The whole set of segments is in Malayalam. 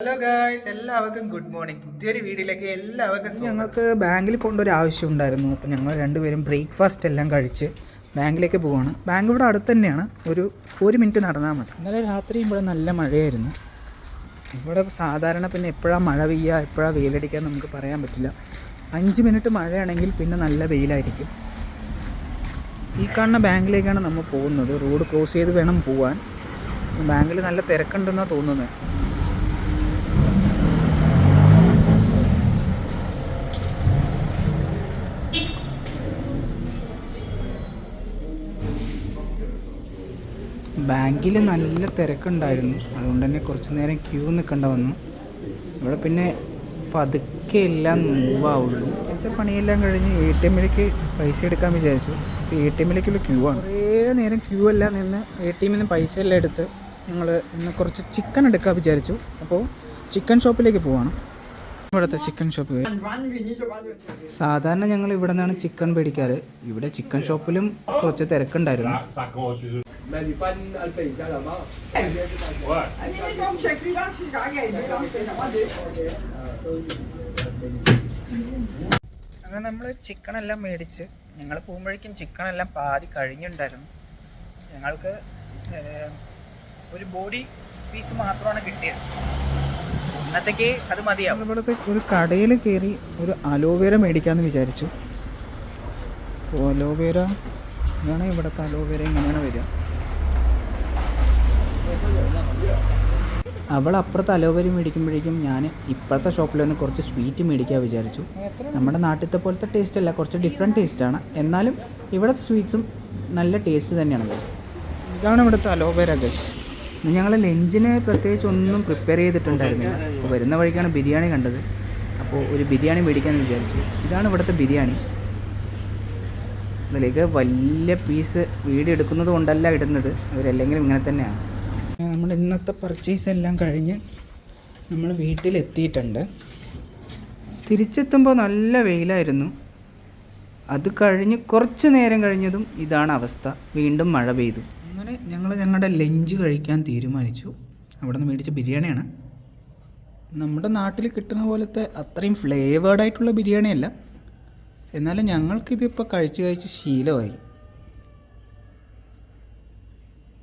ഹലോ ഗായ്സ് എല്ലാവർക്കും ഗുഡ് മോർണിംഗ് പുതിയൊരു വീഡിയോയിലേക്ക് എല്ലാവർക്കും. ഞങ്ങൾക്ക് ബാങ്കിൽ പോകേണ്ട ഒരു ആവശ്യം ഉണ്ടായിരുന്നു. അപ്പോൾ ഞങ്ങൾ രണ്ടുപേരും ബ്രേക്ക്ഫാസ്റ്റ് എല്ലാം കഴിച്ച് ബാങ്കിലേക്ക് പോവാണ്. ബാങ്ക് ഇവിടെ അടുത്ത് തന്നെയാണ്. ഒരു ഒരു മിനിറ്റ് നടന്നാൽ മതി. ഇന്നലെ രാത്രി ഇവിടെ നല്ല മഴയായിരുന്നു. ഇവിടെ സാധാരണ പിന്നെ എപ്പോഴാണ് മഴ പെയ്യുക എപ്പോഴാണ് വെയിലടിക്കുക നമുക്ക് പറയാൻ പറ്റില്ല. അഞ്ച് മിനിറ്റ് മഴയാണെങ്കിൽ പിന്നെ നല്ല വെയിലായിരിക്കും. ഈ കാണുന്ന ബാങ്കിലേക്കാണ് നമ്മൾ പോകുന്നത്. റോഡ് ക്രോസ് ചെയ്ത് വേണം പോവാൻ. ബാങ്കിൽ നല്ല തിരക്കുണ്ടെന്നാണ് തോന്നുന്നത്. ബാങ്കിൽ നല്ല തിരക്കുണ്ടായിരുന്നു. അതുകൊണ്ട് തന്നെ കുറച്ച് നേരം ക്യൂ നിൽക്കേണ്ട വന്നു. ഇവിടെ പിന്നെ പതുക്കെ എല്ലാം മൂവാവുള്ളൂ ഇന്നത്തെ പണിയെല്ലാം കഴിഞ്ഞ് എ ടി എമ്മിലേക്ക് പൈസ എടുക്കാൻ വിചാരിച്ചു. എ ടി എമ്മിലേക്കുള്ള ക്യൂ ആണ്. കുറേ നേരം ക്യൂ എല്ലാം നിന്ന് എ ടി എമ്മിൽ നിന്ന് പൈസ എല്ലാം എടുത്ത് ഞങ്ങൾ ഇന്ന് കുറച്ച് ചിക്കൻ എടുക്കാൻ വിചാരിച്ചു. അപ്പോൾ ചിക്കൻ ഷോപ്പിലേക്ക് പോവാണ്. ഇവിടുത്തെ ചിക്കൻ ഷോപ്പ് സാധാരണ ഞങ്ങൾ ഇവിടെ നിന്നാണ് ചിക്കൻ മേടിക്കാറ്. ഇവിടെ ചിക്കൻ ഷോപ്പിലും കുറച്ച് തിരക്കുണ്ടായിരുന്നു. അങ്ങനെ നമ്മൾ ചിക്കൻ എല്ലാം മേടിച്ച് ഞങ്ങൾ പോകുമ്പോഴേക്കും ചിക്കൻ എല്ലാം പാതി കഴിഞ്ഞിട്ടുണ്ടായിരുന്നു. ഞങ്ങൾക്ക് ഒരു ബോഡി പീസ് മാത്രമാണ് കിട്ടിയത്. ഇന്നത്തേക്ക് അത് മതിയാവും. ഇവിടുത്തെ ഒരു കടയിൽ കയറി ഒരു അലോവേര മേടിക്കാമെന്ന് വിചാരിച്ചു. അപ്പോൾ അലോവേര ഇതാണ് ഇവിടുത്തെ അലോവേര ഇങ്ങനെയാണ് വരിക. അവൾ അപ്പുറത്ത് അലോവരി മേടിക്കുമ്പോഴേക്കും ഞാൻ ഇപ്പോഴത്തെ ഷോപ്പിൽ വന്ന് കുറച്ച് സ്വീറ്റ് മേടിക്കാൻ വിചാരിച്ചു. നമ്മുടെ നാട്ടിലത്തെ പോലത്തെ ടേസ്റ്റ് അല്ല കുറച്ച് ഡിഫറെന്റ് ആണ്. എന്നാലും ഇവിടുത്തെ സ്വീറ്റ്സും നല്ല ടേസ്റ്റ് തന്നെയാണ് ഗൈസ് ഇതാണ് ഇവിടുത്തെ അലോവേര ഗൈസ് ഞങ്ങൾ ലഞ്ചിന് പ്രത്യേകിച്ച് ഒന്നും പ്രിപ്പയർ ചെയ്തിട്ടുണ്ടായിരുന്നില്ല. അപ്പോൾ വരുന്ന വഴിക്കാണ് ബിരിയാണി കണ്ടത്. അപ്പോൾ ഒരു ബിരിയാണി മേടിക്കാമെന്ന് വിചാരിച്ചു. ഇതാണ് ഇവിടുത്തെ ബിരിയാണി. ഇതിലേക്ക് വലിയ പീസ് വീട് എടുക്കുന്നത് കൊണ്ടല്ല ഇടുന്നത്. അവരല്ലെങ്കിലും ഇങ്ങനെ തന്നെയാണ് നമ്മൾ ഇന്നത്തെ പർച്ചേസ് എല്ലാം കഴിഞ്ഞ് നമ്മൾ വീട്ടിലെത്തിയിട്ടുണ്ട്. തിരിച്ചെത്തുമ്പോൾ നല്ല വെയിലായിരുന്നു. അത് കഴിഞ്ഞ് കുറച്ച് നേരം കഴിഞ്ഞതും ഇതാണ് അവസ്ഥ. വീണ്ടും മഴ പെയ്തു. അങ്ങനെ ഞങ്ങൾ ഞങ്ങളുടെ ലഞ്ച് കഴിക്കാൻ തീരുമാനിച്ചു. അവിടെ നിന്ന് മേടിച്ച ബിരിയാണിയാണ്. നമ്മുടെ നാട്ടിൽ കിട്ടുന്ന പോലത്തെ അത്രയും ഫ്ലേവേഡായിട്ടുള്ള ബിരിയാണിയല്ല. എന്നാലും ഞങ്ങൾക്കിതിപ്പോൾ കഴിച്ച് കഴിച്ച് ശീലമായി.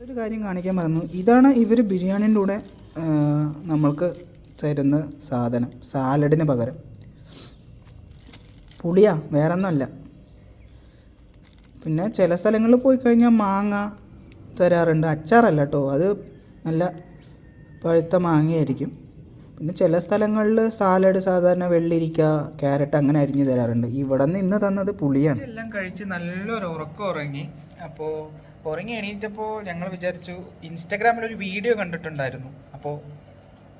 ഒരു കാര്യം കാണിക്കാൻ മറന്നു. ഇതാണ് ഇവർ ബിരിയാണിന്റെ കൂടെ നമ്മൾക്ക് തരുന്ന സാധനം സാലഡിന് പകരം. പുളിയാ വേറെ ഒന്നുമല്ല പിന്നെ ചില സ്ഥലങ്ങളിൽ പോയി കഴിഞ്ഞാൽ മാങ്ങ തരാറുണ്ട്. അച്ചാറല്ല കേട്ടോ അത് നല്ല പഴുത്ത മാങ്ങയായിരിക്കും. പിന്നെ ചില സ്ഥലങ്ങളിൽ സാലഡ് സാധാരണ വെള്ളിരിക്ക ക്യാരറ്റ് അങ്ങനെ അരിഞ്ഞു തരാറുണ്ട്. ഇവിടെ നിന്ന് ഇന്ന് തന്നത് പുളിയാണ്. എല്ലാം കഴിച്ച് നല്ലൊരു ഉറക്കം ഉറങ്ങി. അപ്പോൾ ഉറങ്ങി എണീറ്റപ്പോൾ ഞങ്ങൾ വിചാരിച്ചു ഇൻസ്റ്റാഗ്രാമിൽ ഒരു വീഡിയോ കണ്ടിട്ടുണ്ടായിരുന്നു. അപ്പോൾ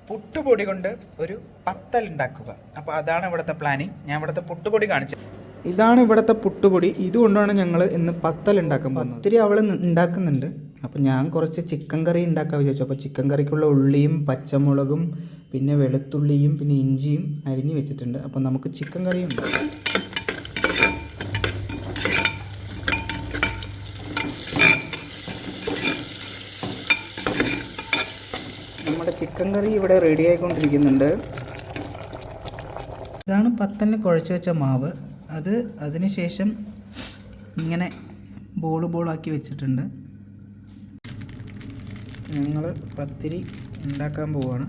പുട്ടുപൊടി കൊണ്ട് ഒരു പത്തൽ ഉണ്ടാക്കുക. അപ്പോൾ അതാണ് ഇവിടുത്തെ പ്ലാനിങ് ഞാൻ ഇവിടുത്തെ പുട്ടുപൊടി കാണിച്ചത് ഇതാണ് ഇവിടുത്തെ പുട്ടുപൊടി. ഇതുകൊണ്ടാണ് ഞങ്ങൾ ഇന്ന് പത്തൽ ഉണ്ടാക്കാൻ പോകുന്നത്. ഒത്തിരി അവൾ ഉണ്ടാക്കുന്നുണ്ട്. അപ്പോൾ ഞാൻ കുറച്ച് ചിക്കൻ കറി ഉണ്ടാക്കാൻ വിചാരിച്ചു. അപ്പോൾ ചിക്കൻ കറിക്കുള്ള ഉള്ളിയും പച്ചമുളകും പിന്നെ വെളുത്തുള്ളിയും പിന്നെ ഇഞ്ചിയും അരിഞ്ഞ് വെച്ചിട്ടുണ്ട്. അപ്പോൾ നമുക്ക് ചിക്കൻ കറിയും ഉണ്ടാക്കാം. നമ്മുടെ ചിക്കൻ കറി ഇവിടെ റെഡി ആയിക്കൊണ്ടിരിക്കുന്നുണ്ട്. ഇതാണ് പത്തലിന് കുഴച്ച് വെച്ച മാവ്. അത് അതിന് ശേഷം ഇങ്ങനെ ബോൾ ബോളാക്കി വെച്ചിട്ടുണ്ട്. ഞങ്ങൾ പത്തിരി ഉണ്ടാക്കാൻ പോവാണ്.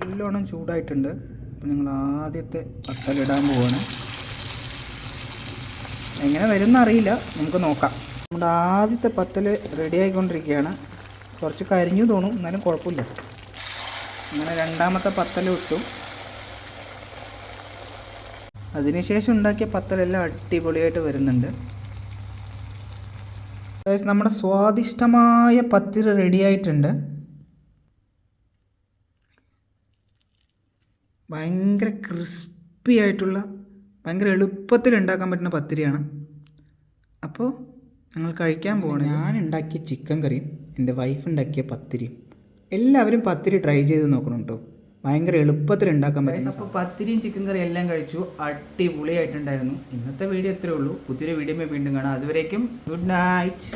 നല്ലോണം ചൂടായിട്ടുണ്ട്. അപ്പോൾ ഞങ്ങൾ ആദ്യത്തെ പത്തലിടാൻ പോവാണ്. എങ്ങനെ വരുമെന്നറിയില്ല നമുക്ക് നോക്കാം. നമ്മുടെ ആദ്യത്തെ പത്തൽ റെഡി ആയിക്കൊണ്ടിരിക്കുകയാണ്. കുറച്ച് കരിഞ്ഞു തോന്നും എന്നാലും കുഴപ്പമില്ല. അങ്ങനെ രണ്ടാമത്തെ പത്തൽ ഇട്ടു. അതിനുശേഷം ഉണ്ടാക്കിയ പത്തലെല്ലാം അടിപൊളിയായിട്ട് വരുന്നുണ്ട്. നമ്മുടെ സ്വാദിഷ്ടമായ പത്തിരി റെഡിയായിട്ടുണ്ട് ഭയങ്കര ക്രിസ്പി ആയിട്ടുള്ള ഭയങ്കര എളുപ്പത്തിൽ ഉണ്ടാക്കാൻ പറ്റുന്ന പത്തിരിയാണ്. അപ്പോൾ ഞങ്ങൾ കഴിക്കാൻ പോകണം ഞാൻ ഉണ്ടാക്കിയ ചിക്കൻ കറിയും എന്റെ വൈഫ് ഉണ്ടാക്കിയ പത്തിരിയും എല്ലാവരും പത്തിരി ട്രൈ ചെയ്ത് നോക്കണം കേട്ടോ ഭയങ്കര എളുപ്പത്തിൽ ഉണ്ടാക്കാൻ പറ്റും അപ്പോൾ പത്തിരിയും ചിക്കൻ കറിയും എല്ലാം കഴിച്ചു. അടിപൊളിയായിട്ടുണ്ടായിരുന്നു. ഇന്നത്തെ വീഡിയോ എത്രയേ ഉള്ളൂ. പുതിയൊരു വീഡിയോ വീണ്ടും കാണാം. അതുവരേക്കും ഗുഡ് നൈറ്റ്